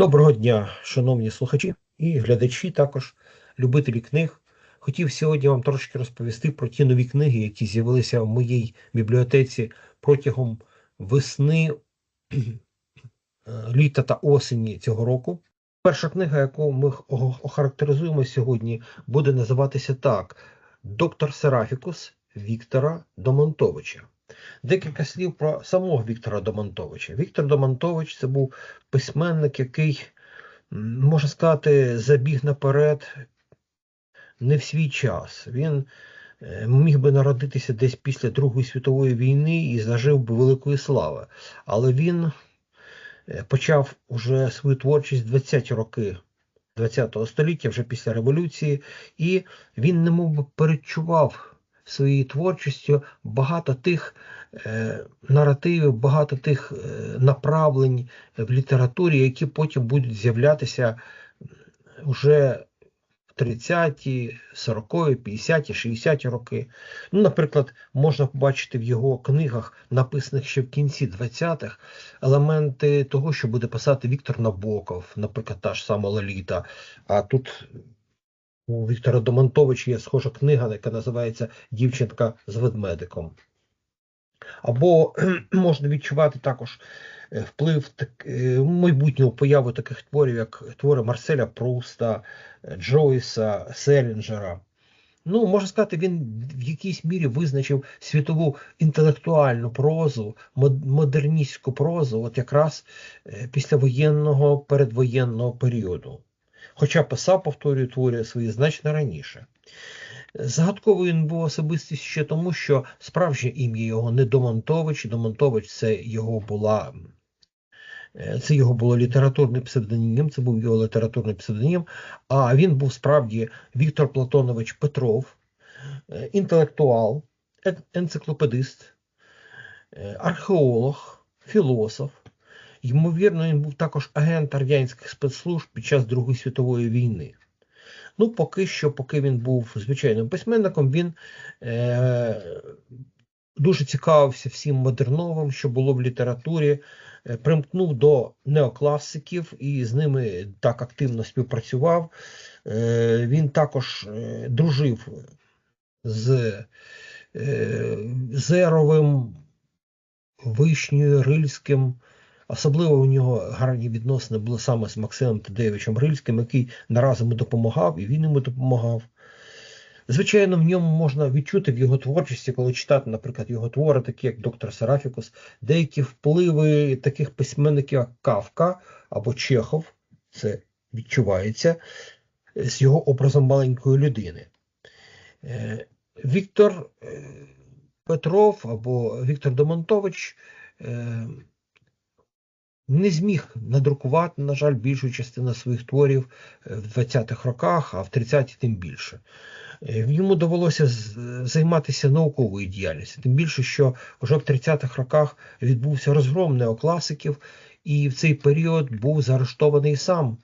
Доброго дня, шановні слухачі і глядачі, також любителі книг. Хотів сьогодні вам трошки розповісти про ті нові книги, які з'явилися в моїй бібліотеці протягом весни, літа та осені цього року. Перша книга, яку ми охарактеризуємо сьогодні, буде називатися так: Доктор Серафікус Віктора Домонтовича. Декілька слів про самого Віктора Домонтовича. Віктор Домонтович це був письменник, який, можна сказати, забіг наперед не в свій час. Він е, міг би народитися десь після Другої світової війни і зажив би великої слави. Але він е, почав уже свою творчість в 20-ті роки ХХ століття, вже після революції, і він немов би передчував своєю творчістю багато тих е, наративів, багато тих е, направлень в літературі, які потім будуть з'являтися вже в 30-ті, 40-ті, 50-ті, 60-ті роки. Ну, наприклад, можна побачити в його книгах, написаних ще в кінці 20-х, елементи того, що буде писати Віктор Набоков, наприклад, та ж сама Лоліта. А тут у Віктора Домонтовича є схожа книга, яка називається Дівчинка з ведмедиком. Або можна відчувати також е, вплив так- е, майбутнього появи таких творів, як твори Марселя Пруста, Джойса, Селінджера. Ну, можна сказати, він в якійсь мірі визначив світову інтелектуальну прозу, модерністську прозу, от якраз е, післявоєнного передвоєнного періоду. Хоча писав, повторюю, твори свої значно раніше. Загадковою він був особистість ще тому, що справжнє ім'я його не Домонтович. Домонтович це його була. е, Це його було літературний псевдонім, це був його літературний псевдонім. А він був справді Віктор Платонович Петров, е, інтелектуал, енциклопедист, е, археолог, філософ. Ймовірно, він був також агент радянських спецслужб під час Другої світової війни. Ну, поки що, поки він був звичайним письменником, він е, дуже цікавився всім модерновим, що було в літературі, е, примкнув до неокласиків і з ними так активно співпрацював. Е, він також е, дружив з е, Зеровим, Вишнею, Рильським. Особливо у нього гарні відносини були саме з Максимом Тадеєвичем Рильським, який нараз йому допомагав, і він йому допомагав. Звичайно, в ньому можна відчути в його творчості, коли читати, наприклад, його твори, такі як доктор Серафікус, деякі впливи таких письменників, як Кавка або Чехов, це відчувається з його образом маленької людини. Е, Віктор е, Петров або Віктор Домонтович е, не зміг надрукувати, на жаль, більшу частину своїх творів е, в 20-х роках, а в 30-ті тим більше. Е, Йому довелося займатися науковою діяльністю, тим більше, що вже в 30-х роках відбувся розгром неокласиків, і в цей період був заарештований сам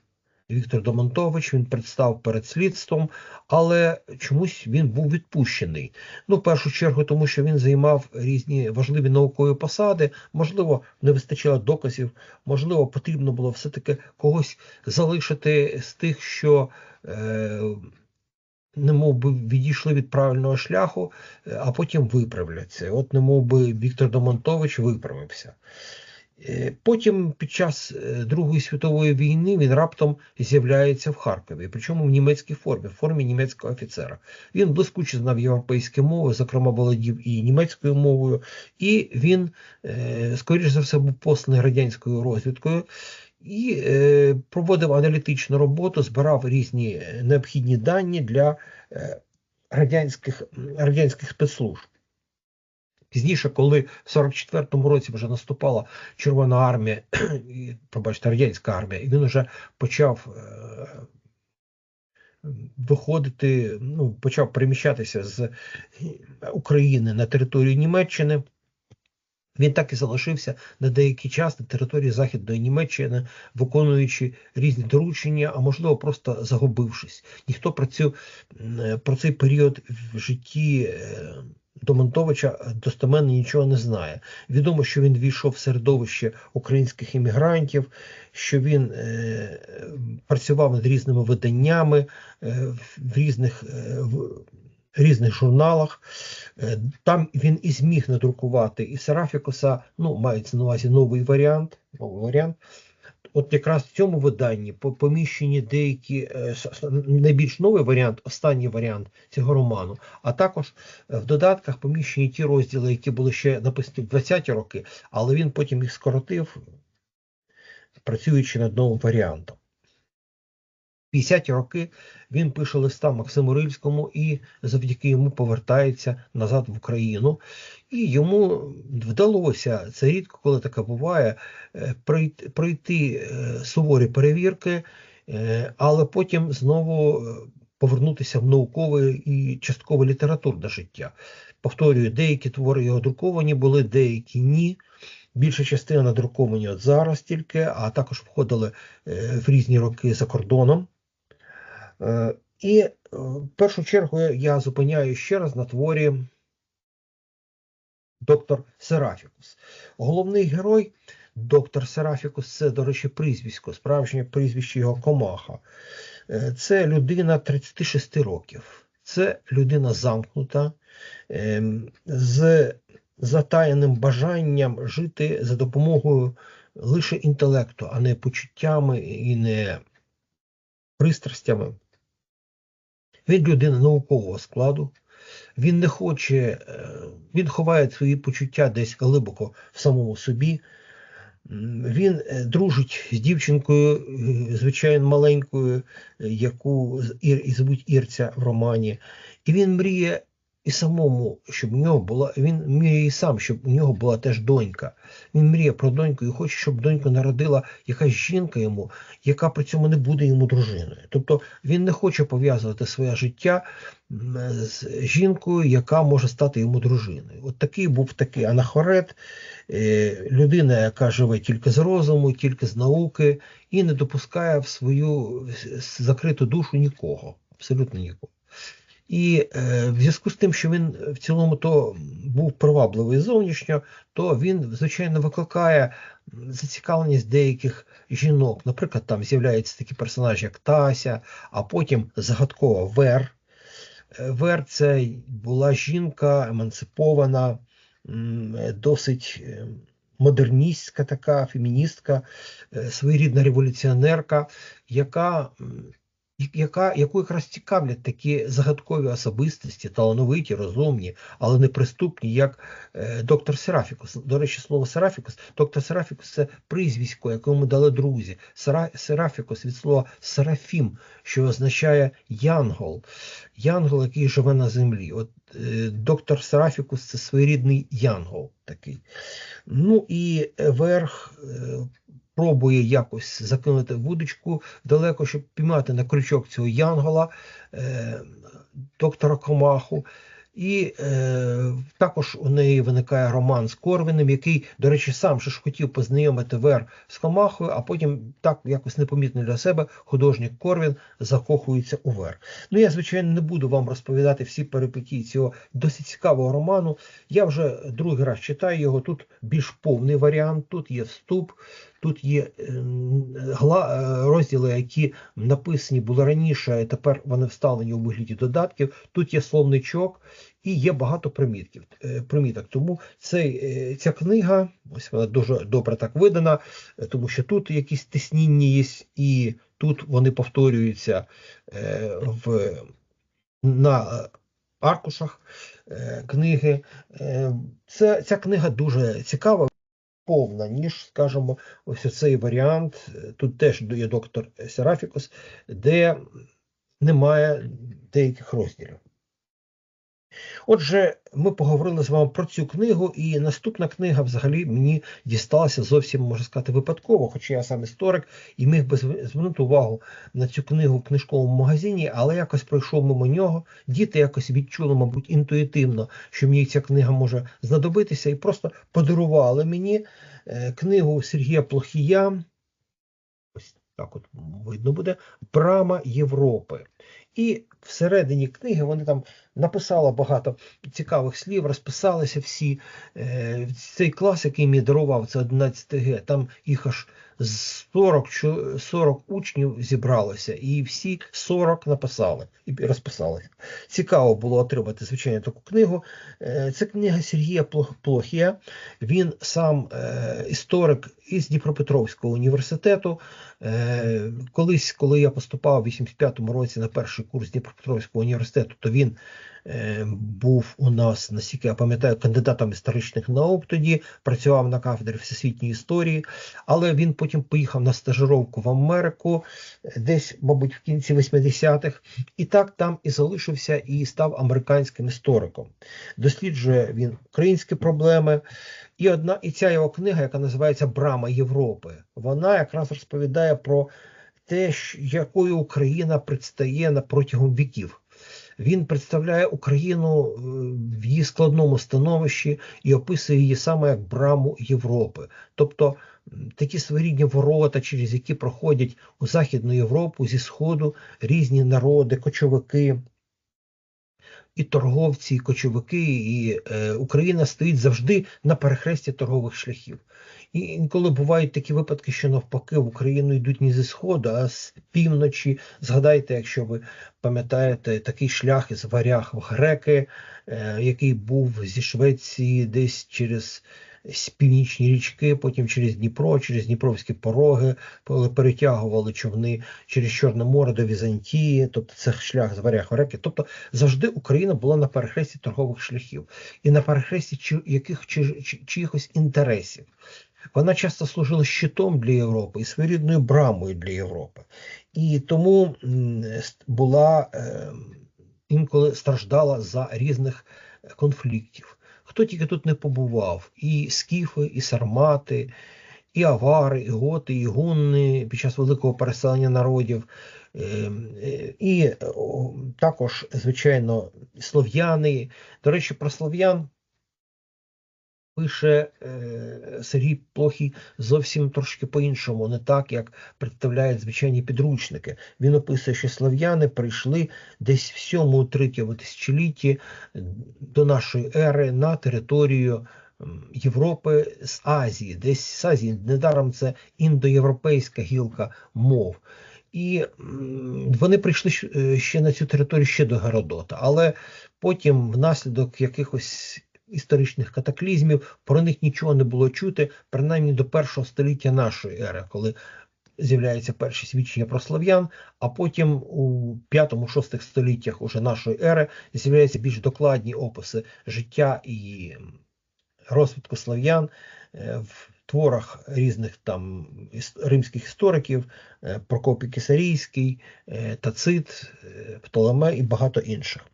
Віктор Домонтович. Він представ перед слідством, але чомусь він був відпущений. Ну, в першу чергу, тому що він займав різні важливі наукові посади, можливо, не вистачало доказів, можливо, потрібно було все-таки когось залишити з тих, що. Е, не мов би відійшли від правильного шляху, е, а потім виправляться. От не мов би Віктор Домонтович виправився. Е, Потім під час е, Другої світової війни він раптом з'являється в Харкові, причому в німецькій формі, в формі німецького офіцера. Він блискуче знав європейські мови, зокрема володів і німецькою мовою, і він, е, скоріш за все, був посланий радянською розвідкою і проводив аналітичну роботу, збирав різні необхідні дані для радянських, радянських спецслужб. Пізніше, коли в 44-му році вже наступала Червона армія, і, пробачте, радянська армія, і він вже почав е, виходити, ну, почав переміщатися з України на територію Німеччини. Він так і залишився на деякий час на території Західної Німеччини, виконуючи різні доручення, а можливо, просто загубившись. Ніхто про цю про цей період в житті е, Домонтовича достеменно нічого не знає. Відомо, що він війшов в середовище українських іммігрантів, що він е, працював над різними виданнями е, в різних. Е, різних журналах. Е, Там він і зміг надрукувати і Серафікуса, ну, мається на увазі новий варіант. Новий варіант. От якраз в цьому виданні поміщені деякі е, найбільш новий варіант, останній варіант цього роману, а також е, в додатках поміщені ті розділи, які були ще написані в 20-ті роки, але він потім їх скоротив, працюючи над новим варіантом. 50-ті роки він пише листа Максиму Рильському і завдяки йому повертається назад в Україну. І йому вдалося, це рідко, коли таке буває, е, пройти, е, суворі перевірки, е, але потім знову повернутися в наукове і часткове літературне життя. Повторюю, деякі твори його друковані були, деякі ні. Більша частина надруковані от зараз тільки, а також входили в різні роки за кордоном. Е, І е, в першу чергу я зупиняю ще раз на творі доктор Серафікус. Головний герой доктор Серафікус це, до речі, прізвисько, справжнє прізвище його Комаха. Е, Це людина 36 років. Це людина замкнута, ем, з затаєним бажанням жити за допомогою лише інтелекту, а не почуттями і не пристрастями. Він людина наукового складу. Він не хоче, е, він ховає свої почуття десь глибоко в самому собі. Він е, дружить з дівчинкою, е, звичайно, маленькою, яку звуть Ірця в романі. І він мріє і самому, щоб у нього була. Він мріє і сам, щоб у нього була теж донька. Він мріє про доньку і хоче, щоб доньку народила якась жінка йому, яка при цьому не буде йому дружиною. Тобто він не хоче пов'язувати своє життя з жінкою, яка може стати йому дружиною. От такий був такий анахорет, е, людина, яка живе тільки з розуму, тільки з науки, і не допускає в свою закриту душу нікого, абсолютно нікого. І е, в зв'язку з тим, що він в цілому то був привабливий зовнішньо, то він, звичайно, викликає зацікавленість деяких жінок. Наприклад, там з'являється такий персонаж, як Тася, а потім загадкова Вер. Е, Вер це була жінка емансипована, е, досить е, модерністська така феміністка, е, своєрідна революціонерка, яка, яка, яку якраз цікавлять такі загадкові особистості, талановиті, розумні, але неприступні, як е, доктор Серафікус. До речі, слово Серафікус, доктор Серафікус це прізвисько, яке йому дали друзі. Сера, Серафікус від слова Серафім, що означає янгол. Янгол, який живе на землі. От е, доктор Серафікус це своєрідний янгол такий. Ну і верх е, пробує якось закинути вудочку далеко, щоб піймати на крючок цього янгола, е, доктора Комаху. І е, також у неї виникає роман з Корвіним, який, до речі, сам ж хотів познайомити Вер з Комахою, а потім так якось непомітно для себе художник Корвін закохується у Вер. Ну, я, звичайно, не буду вам розповідати всі перипетії цього досить цікавого роману. Я вже другий раз читаю його. Тут більш повний варіант, тут є вступ, тут є е, е, розділи, які написані були раніше, і тепер вони вставлені у вигляді додатків. Тут є словничок і є багато примітків, е, приміток. Тому цей, ця книга, ось вона дуже добре так видана, тому що тут якісь тисніння є, і тут вони повторюються в, на аркушах книги. Це, ця книга дуже цікава. Повна, ніж, скажімо, ось цей варіант. Тут теж є доктор Серафікус, де немає деяких розділів. Отже, ми поговорили з вами про цю книгу, і наступна книга взагалі мені дісталася зовсім, можна сказати, випадково, хоча я сам історик і міг би звернути увагу на цю книгу в книжковому магазині, але якось пройшов мимо нього. Діти якось відчули, мабуть, інтуїтивно, що мені ця книга може знадобитися, і просто подарували мені е, книгу Сергія Плохія. Ось так от видно буде Брама Європи. І всередині книги вони там написали багато цікавих слів, розписалися всі. Е, цей клас, який мені дарував, це 11 Г, там їх аж 40 40 учнів зібралося, і всі 40 написали і розписалися. Цікаво було отримати, звичайно, таку книгу. Е, це книга Сергія Плохія. Він сам е, історик із Дніпропетровського університету. Колись, коли я поступав у 85-му році на перший курс Дніпропетровського університету, то він Е, був у нас, наскільки я пам'ятаю, кандидатом історичних наук тоді, працював на кафедрі всесвітньої історії, але він потім поїхав на стажировку в Америку, десь, мабуть, в кінці 80-х, і так там і залишився і став американським істориком. Досліджує він українські проблеми. І одна і ця його книга, яка називається Брама Європи, вона якраз розповідає про те, якою Україна предстає протягом віків. Він представляє Україну е, в її складному становищі і описує її саме як браму Європи. Тобто такі своєрідні ворота, через які проходять у Західну Європу зі Сходу різні народи, кочовики. І торговці, і кочовики, і е, Україна стоїть завжди на перехресті торгових шляхів. І інколи бувають такі випадки, що навпаки в Україну йдуть не зі сходу, а з півночі. Згадайте, якщо ви пам'ятаєте такий шлях із варяг в греки, е, який був зі Швеції десь через північні річки, потім через Дніпро, через Дніпровські пороги, перетягували човни через Чорне море до Візантії, тобто це шлях з варяг в греки. Тобто завжди Україна була на перехресті торгових шляхів і на перехресті яких чи, чи, чиїхось інтересів. Вона часто служила щитом для Європи і своєрідною брамою для Європи. І тому була е, інколи страждала за різних конфліктів. Хто тільки тут не побував: і скіфи, і сармати, і авари, і готи, і гунни під час великого переселення народів. Е, і також, звичайно, слов'яни. До речі, про слов'ян пише е, Сергій Плохий зовсім трошки по-іншому, не так, як представляють звичайні підручники. Він описує, що слав'яни прийшли десь в 7-3 тисячолітті до нашої ери на територію. Європи з Азії, десь з Азії, недаром це індоєвропейська гілка мов. І вони прийшли е, ще на цю територію ще до Геродота, але потім, внаслідок якихось історичних катаклізмів, про них нічого не було чути, принаймні до першого століття нашої ери, коли з'являються перші свідчення про слов'ян, а потім у 5-6 століттях уже нашої ери з'являються більш докладні описи життя і розвитку слов'ян е, в творах різних там римських істориків, е, Прокопій Кисарійський, е, Тацит, Птолемей і багато інших.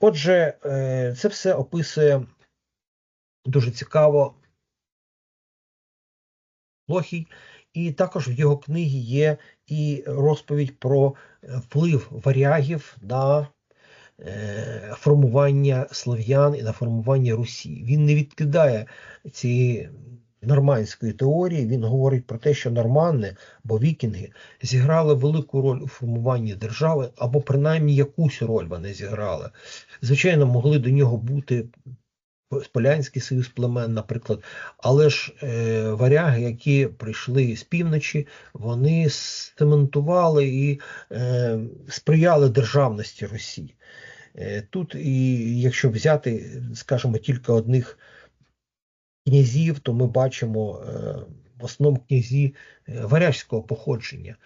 Отже, е, це все описує дуже цікаво Лохій, і також в його книгі є і розповідь про вплив варягів на е, формування слов'ян і на формування Русі. Він не відкидає ці нормандської теорії він говорить про те, що норманни або вікінги зіграли велику роль у формуванні держави, або принаймні якусь роль вони зіграли. Звичайно, могли до нього бути. Полянський союз племен, наприклад, але ж е, варяги, які прийшли з півночі, вони стементували і е, сприяли державності Росії. Е, тут, і якщо взяти, скажімо, тільки одних князів, то ми бачимо е, в основному князі е, варяжського походження.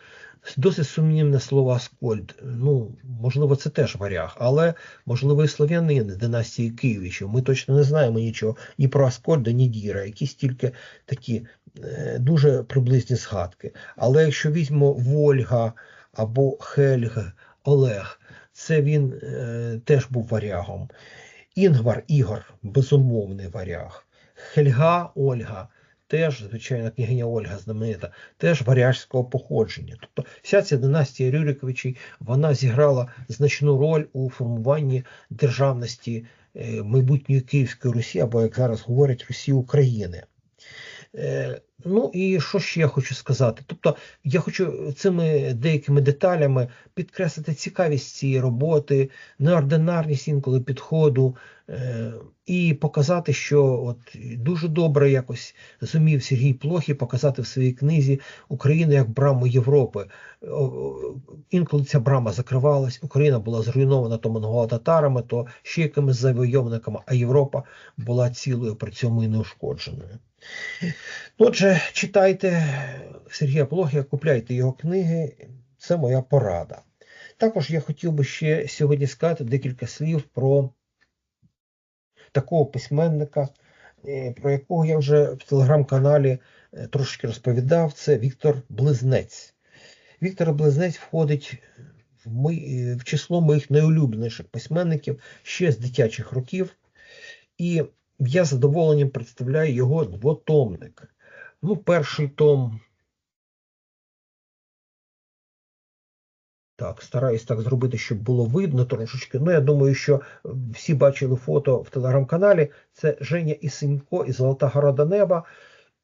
Досить сумнівне слово Аскольд. Ну, можливо, це теж варяг, але можливо і слов'янин з династії Києвичів. Ми точно не знаємо нічого ні про Аскольда, ні Діра, якісь тільки такі е, дуже приблизні згадки. Але якщо візьмемо Вольга або Хельг, Олег, це він е, теж був варягом. Інгвар Ігор, безумовний варяг. Хельга Ольга, теж, звичайно, княгиня Ольга знаменита, теж варяжського походження. Тобто вся ця династія Рюриковичів вона зіграла значну роль у формуванні державності е, майбутньої Київської Русі, або, як зараз говорять, Русі України. Ну і що ще я хочу сказати? Тобто я хочу цими деякими деталями підкреслити цікавість цієї роботи, неординарність інколи підходу, е, і показати, що от дуже добре якось зумів Сергій Плохій показати в своїй книзі Україну як браму Європи. Інколи ця брама закривалась, Україна була зруйнована то монголо-татарами, то ще якимись завойовниками, а Європа була цілою при цьому і неушкодженою. Отже, читайте Сергія Плохія, купляйте його книги, це моя порада. Також я хотів би ще сьогодні сказати декілька слів про такого письменника, е, про якого я вже в телеграм-каналі е, трошки розповідав, це Віктор Близнець. Віктор Близнець входить в, мої, в число моїх найулюбленіших письменників ще з дитячих років. І я з задоволенням представляю його двотомник. Ну, перший том. Так, стараюсь так зробити, щоб було видно трошечки. Ну, я думаю, що всі бачили фото в телеграм-каналі. Це Женя Ісенько і Золота гора до неба.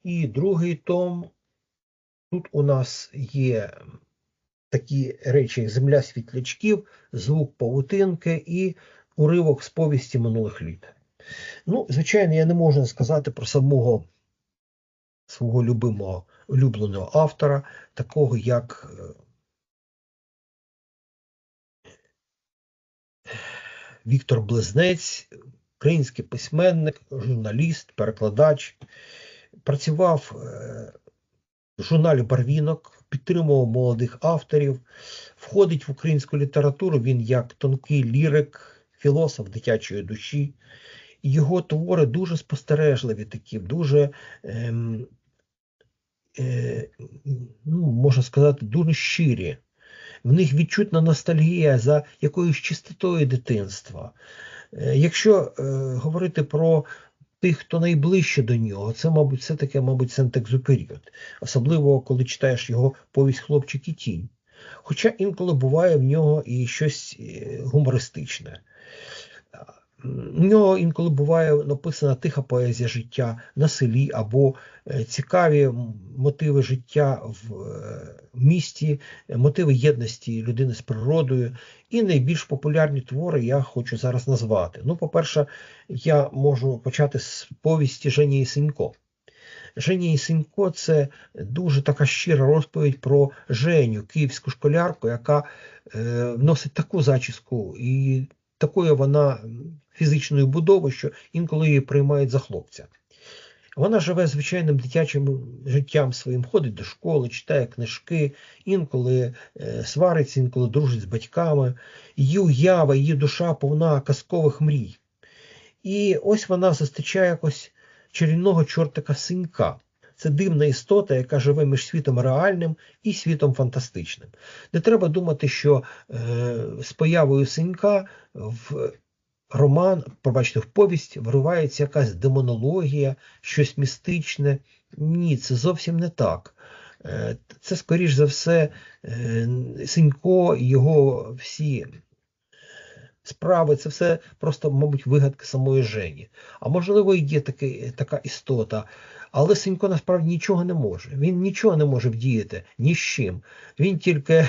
І другий том. Тут у нас є такі речі, як земля світлячків, звук павутинки і уривок з повісті минулих літ. Ну, звичайно, я не можу сказати про самого свого любимого улюбленого автора, такого як е, Віктор Близнець, український письменник, журналіст, перекладач, працював е, в журналі Барвінок, підтримував молодих авторів, входить в українську літературу він як тонкий лірик, філософ дитячої душі. Його твори дуже спостережливі, такі, дуже, ем, ну, можна сказати, дуже щирі. В них відчутна ностальгія за якоюсь чистотою дитинства. Е, якщо е, говорити про тих, хто найближче до нього, це, мабуть, все таке, мабуть, Сент-Екзюперіот. Особливо, коли читаєш його повість хлопчик і тінь. Хоча інколи буває в нього і щось е, гумористичне. У нього інколи буває написана тиха поезія життя на селі або е, цікаві мотиви життя в е, місті, мотиви єдності людини з природою. І найбільш популярні твори я хочу зараз назвати. Ну, по-перше, я можу почати з повісті Жені Ісенько. Женя Ісенько це дуже така щира розповідь про Женю, київську школярку, яка е, носить таку зачіску і такою вона фізичної будови, що інколи її приймають за хлопця. Вона живе звичайним дитячим життям своїм, ходить до школи, читає книжки, інколи е, свариться, інколи дружить з батьками. Її уява, її душа повна казкових мрій. І ось вона зустрічає якось чарівного чортика синька. Це дивна істота, яка живе між світом реальним і світом фантастичним. Не треба думати, що е, з появою синька в роман, пробачте, в повість виривається якась демонологія, щось містичне. Ні, це зовсім не так. Е, це, скоріш за все, е, Синько його всі справи, це все просто, мабуть, вигадки самої Жені. А можливо, і є таки, така істота. Але Сенько насправді нічого не може. Він нічого не може вдіяти ні з чим. Він тільки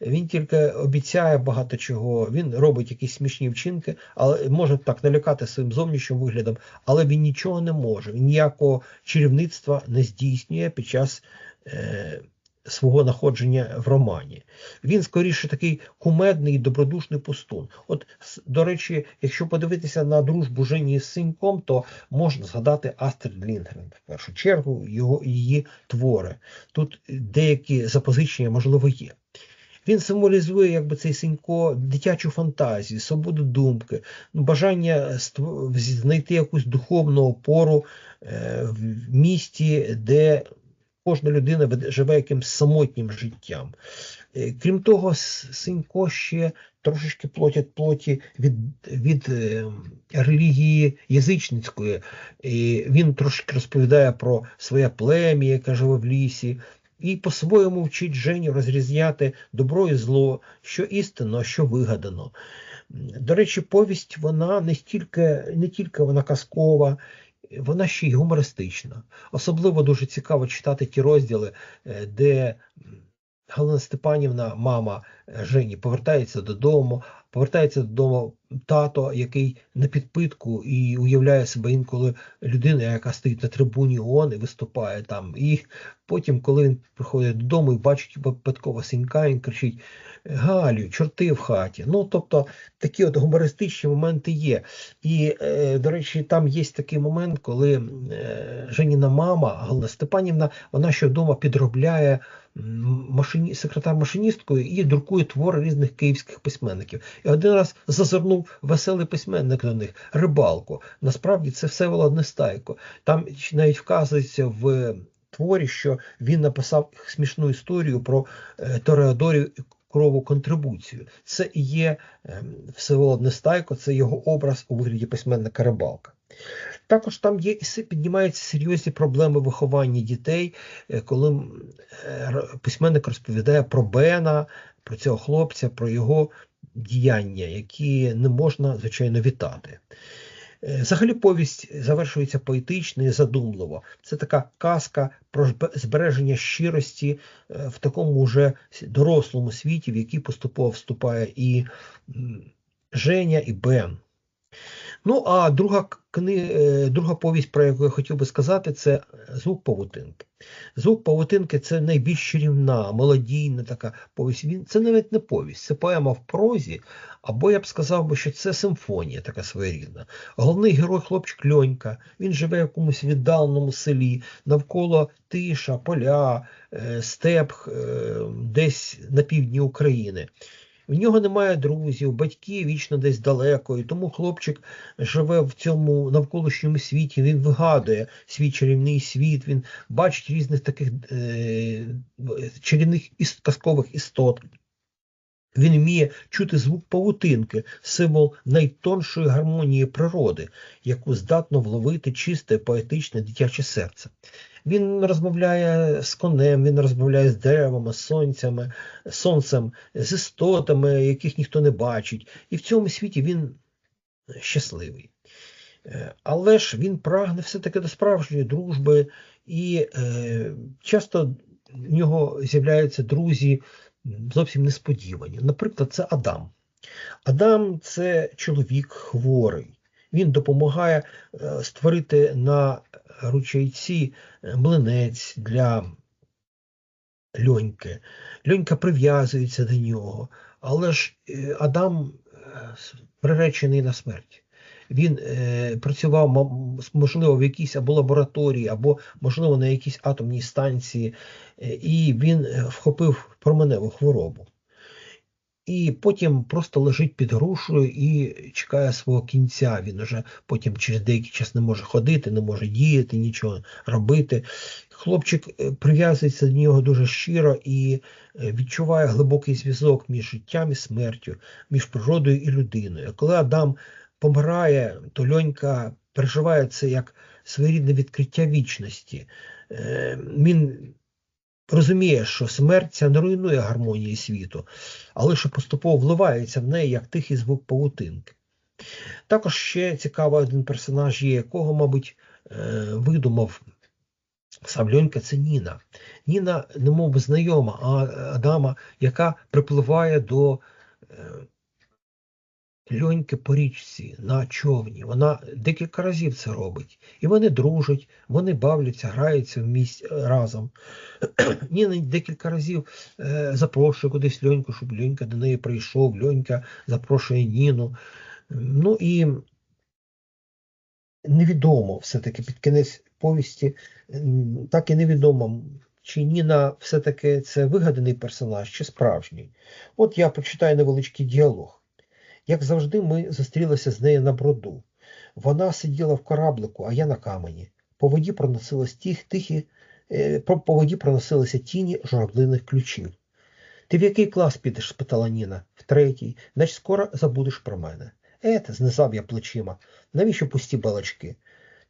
він тільки обіцяє багато чого, він робить якісь смішні вчинки, але може так налякати своїм зовнішнім виглядом, але він нічого не може. Він ніякого чарівництва не здійснює під час. Е, Свого находження в романі. Він скоріше такий кумедний і добродушний пустун. От, до речі, якщо подивитися на дружбу Жені з синьком, то можна згадати Астрид Лінгрен, в першу чергу, його її твори. Тут деякі запозичення, можливо, є. Він символізує, якби цей синько, дитячу фантазію, свободу думки, ну, бажання знайти якусь духовну опору е, в місті, де кожна людина живе якимось самотнім життям. Е, крім того, Синько ще трошечки платять плоті від від е, релігії язичницької. І Він трошки розповідає про своє плем'я, яке живе в лісі, і по-своєму вчить Женю розрізняти добро і зло, що істинно, що вигадано. До речі, повість вона не тільки, не тільки вона казкова. Вона ще й гумористична. Особливо дуже цікаво читати ті розділи, е, де Галина Степанівна, мама е, Жені, повертається додому, повертається додому тато, який на підпитку і уявляє себе інколи людина, яка стоїть на трибуні ООН і виступає там. І потім, коли він приходить додому і бачить випадково синька, він кричить: Галю, чорти в хаті. Ну, тобто такі от гумористичні моменти є. І, е, до речі, там є такий момент, коли е, Женіна мама Галина Степанівна, вона ще вдома підробляє машині, секретар машиністкою і друкує твори різних київських письменників. І один раз зазирнув веселий письменник до них рибалку. Насправді це все Нестайко. Там навіть вказується в творі, що він написав смішну історію про е, Тореадорів крову контрибуцію. Це і є ем, Всеволод Нестайко, це його образ у вигляді письменника рибалка. Також там є і піднімаються серйозні проблеми виховання дітей, е, коли е, письменник розповідає про Бена, про цього хлопця, про його діяння, які не можна, звичайно, вітати. Е, взагалі повість завершується поетично і задумливо. Це така казка про збереження щирості в такому вже дорослому світі, в який поступово вступає і Женя, і Бен. Ну, а друга кни... Е, друга повість, про яку я хотів би сказати, це звук павутинки. Звук павутинки це найбільш чарівна, мелодійна така повість. Він Це навіть не повість, це поема в прозі, або я б сказав, би, що це симфонія така своєрідна. Головний герой хлопчик Льонька, він живе в якомусь віддаленому селі, навколо тиша, поля, е, степ е, десь на півдні України. В нього немає друзів, батьки вічно десь далеко, і тому хлопчик живе в цьому навколишньому світі, він вигадує свій чарівний світ, він бачить різних таких е, чарівних казкових істот. Він вміє чути звук павутинки, символ найтоншої гармонії природи, яку здатно вловити чисте, поетичне дитяче серце. Він розмовляє з конем, він розмовляє з деревами, сонцями, сонцем, з істотами, яких ніхто не бачить. І в цьому світі він щасливий. Е, але ж він прагне все-таки до справжньої дружби, і е, часто в нього з'являються друзі зовсім несподівані. Наприклад, це Адам. Адам це чоловік хворий. Він допомагає е, створити на ручайці е, млинець для льоньки. Льонька прив'язується до нього, але ж е, Адам приречений на смерть. Він е, працював, можливо, в якійсь або лабораторії, або, можливо, на якійсь атомній станції, е, і він вхопив променеву хворобу і потім просто лежить під грушою і чекає свого кінця. Він вже потім через деякий час не може ходити, не може діяти, нічого робити. Хлопчик е, прив'язується до нього дуже щиро і е, відчуває глибокий зв'язок між життям і смертю, між природою і людиною. Коли Адам помирає, то льонька переживає це як своєрідне відкриття вічності. Е, він розуміє, що смерть ця не руйнує гармонії світу, але що поступово вливається в неї як тихий звук павутинки. Також ще цікавий один персонаж є, якого, мабуть, е, видумав сам Льонька, це Ніна. Ніна, немов знайома Адама, яка припливає до е, льоньки по річці на човні. Вона декілька разів це робить. І вони дружать, вони бавляться, граються в місць е, разом. Ніна декілька разів е, запрошує кудись льоньку, щоб льонька до неї прийшов, льонька запрошує Ніну. Ну і невідомо все-таки під кінець повісті, так і невідомо. Чи Ніна все-таки це вигаданий персонаж, чи справжній? От я прочитаю невеличкий діалог. Як завжди, ми зустрілися з нею на броду. Вона сиділа в кораблику, а я на камені. По воді проносились тих, тихі Е, По воді проносилися тіні журавлиних ключів. Ти в який клас підеш? спитала Ніна. В третій. Значить, скоро забудеш про мене. Ет, знизав я плечима. Навіщо пусті балачки?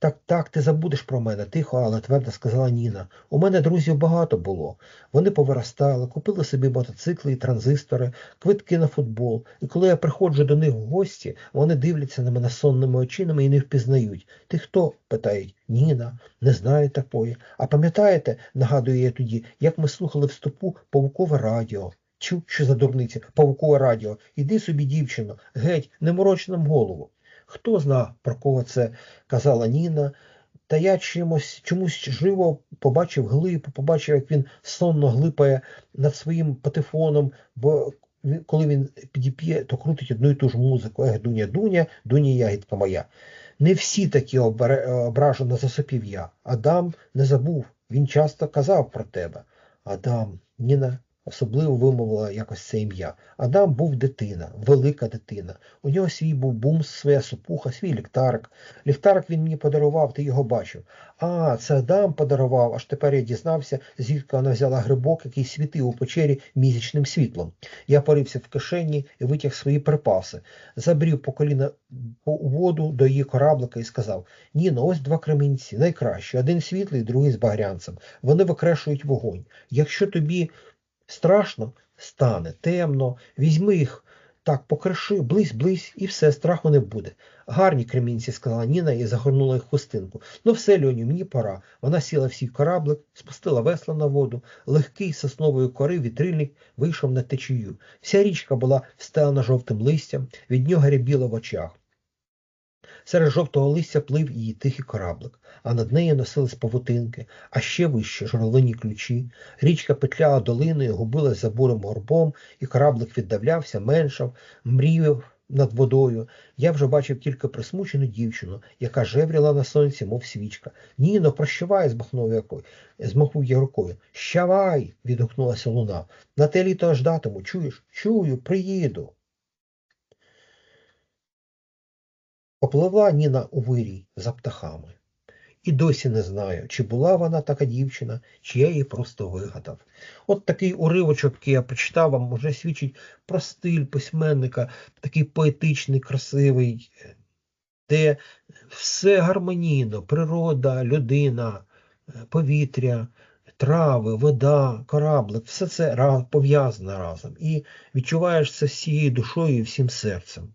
Так, так, ти забудеш про мене, тихо, але твердо сказала Ніна. У мене друзів багато було. Вони повиростали, купили собі мотоцикли і транзистори, квитки на футбол. І коли я приходжу до них в гості, вони дивляться на мене сонними очима і не впізнають. Ти хто? питають. Ніна, не знаю такої. А пам'ятаєте, нагадую я тоді, як ми слухали в стопу павукове радіо. Чу, що за дурниці, павукове радіо. Іди собі, дівчино, геть, не мороч нам голову. Хто зна, про кого це казала Ніна, та я чимось чомусь живо побачив глипу, побачив, як він сонно глипає над своїм патефоном, бо коли він підіп'є, то крутить одну і ту ж музику. Ех, дуня, дуня, дуня ягідка моя. Не всі такі ображено засопів я. Адам не забув, він часто казав про тебе. Адам, Ніна особливо вимовила якось це ім'я. Адам був дитина, велика дитина. У нього свій був бумс, своя супуха, свій ліхтарик. Ліхтарик він мені подарував, ти його бачив. А, це Адам подарував, аж тепер я дізнався, звідки вона взяла грибок, який світив у печері місячним світлом. Я порився в кишені і витяг свої припаси, забрів по коліна по воду до її кораблика і сказав: Ніно, ось два кремінці, найкращі. Один світлий, другий з багрянцем. Вони викрешують вогонь. Якщо тобі страшно, стане темно, візьми їх. Так, покриши, близь, близь, і все, страху не буде. Гарні кремінці, сказала Ніна і загорнула їх хустинку. Ну все, Льоню, мені пора. Вона сіла в свій кораблик, спустила весла на воду, легкий з соснової кори вітрильник вийшов на течію. Вся річка була встелена жовтим листям, від нього рябіло в очах. Серед жовтого листя плив її тихий кораблик, а над нею носились павутинки, а ще вище журавлині ключі. Річка петляла долиною, губилась за бурим горбом, і кораблик віддавлявся, меншав, мріяв над водою. Я вже бачив тільки присмучену дівчину, яка жевріла на сонці, мов свічка. Ніно, прощавай, змахнув якою, змахнув я рукою. Щавай. відгукнулася луна. На те літо ждатиму, чуєш? Чую, приїду. Попливла Ніна у вирій за птахами. І досі не знаю, чи була вона така дівчина, чи я її просто вигадав. От такий уривочок, який я прочитав, вам вже свідчить про стиль письменника, такий поетичний, красивий, де все гармонійно, природа, людина, повітря, трави, вода, кораблик, все це пов'язано разом. І відчуваєш це всією душою і всім серцем.